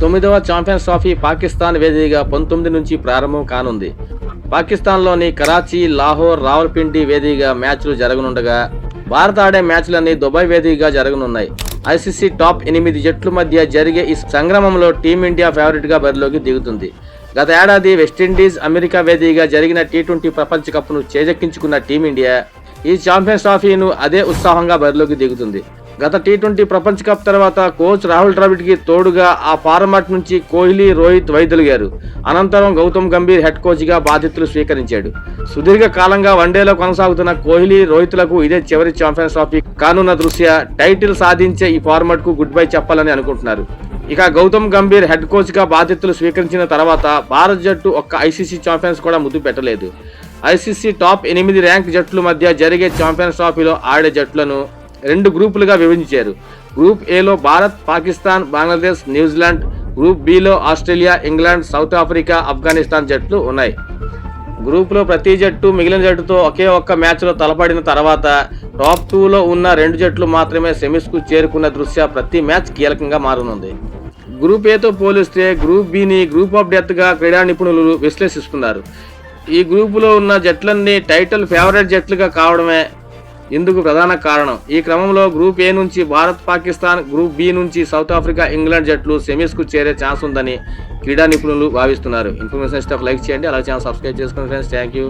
తొమ్మిదవ champions trophy Pakistan వేదికగా పంతొమ్మిది నుంచి ప్రారంభం కానుంది. పాకిస్తాన్లోని కరాచీ లాహోర్ రావల్పిండి వేదికగా మ్యాచ్లు జరగనుండగా భారత్ ఆడే మ్యాచ్లన్నీ దుబాయ్ వేదికగా జరగనున్నాయి. ఐసీసీ టాప్ ఎనిమిది జట్ల మధ్య జరిగే ఈ సంగ్రామంలో టీమిండియా ఫేవరెట్గా బరిలోకి దిగుతుంది. గత ఏడాది వెస్టిండీస్ అమెరికా వేదికగా జరిగిన టీ ట్వంటీ ప్రపంచ కప్ను చేజెక్కించుకున్న టీమిండియా ఈ ఛాంపియన్స్ ట్రోఫీను అదే ఉత్సాహంగా బరిలోకి దిగుతుంది. గత టీ ట్వంటీ ప్రపంచ కప్ తర్వాత కోచ్ రాహుల్ ద్రావిడ్కి తోడుగా ఆ ఫార్మాట్ నుంచి కోహ్లీ రోహిత్ వైదొలిగారు. అనంతరం గౌతమ్ గంభీర్ హెడ్ కోచ్గా బాధ్యతలు స్వీకరించాడు. సుదీర్ఘ కాలంగా వన్డేలో కొనసాగుతున్న కోహ్లీ రోహిత్లకు ఇదే చివరి ఛాంపియన్స్ ట్రోఫీ. కానున్న దృష్ట్యా టైటిల్ సాధించే ఈ ఫార్మాట్కు గుడ్ బై చెప్పాలని అనుకుంటున్నారు. ఇక గౌతమ్ గంభీర్ హెడ్ కోచ్గా బాధ్యతలు స్వీకరించిన తర్వాత భారత్ జట్టు ఒక్క ఐసీసీ ఛాంపియన్స్ కూడా ముద్దు పెట్టలేదు. ఐసీసీ టాప్ ఎనిమిది ర్యాంక్ జట్ల మధ్య జరిగే ఛాంపియన్స్ ట్రోఫీలో ఆడే జట్లను రెండు గ్రూపులుగా విభజించారు. గ్రూప్ ఏలో Bharat Pakistan Bangladesh New Zealand group below Australia England South Africa Afghanistan జట్లు ఉన్నాయి. గ్రూప్లో ప్రతి జట్టు మిగిలిన జట్టుతో ఒకే ఒక్క మ్యాచ్లో తలపడిన తర్వాత టాప్ టూలో ఉన్న రెండు జట్లు మాత్రమే సెమీస్కు చేరుకున్న దృష్ట్యా ప్రతి మ్యాచ్ కీలకంగా మారనుంది. గ్రూప్ ఏతో పోలిస్తే గ్రూప్ బిని గ్రూప్ ఆఫ్ డెత్గా క్రీడా నిపుణులు విశ్లేషిస్తున్నారు. ఈ గ్రూపులో ఉన్న జట్లన్నీ టైటిల్ ఫేవరెట్ జట్లుగా కావడమే ఇందుకు ప్రధాన కారణం ఈ క్రమంలో గ్రూప్ ఏ నుంచి భారత్ పాకిస్తాన్ గ్రూప్ బి నుంచి సౌత్ ఆఫ్రికా ఇంగ్లాండ్ జట్లు సెమీస్కు చేరే ఛాన్స్ ఉందని క్రీడా నిపుణులు భావిస్తున్నారు. ఇన్ఫర్మేషన్ స్టాఫ్ లైక్ చేయండి అలాగే ఛానల్ సబ్స్క్రైబ్ చేసుకోండి ఫ్రెండ్స్. Thank you.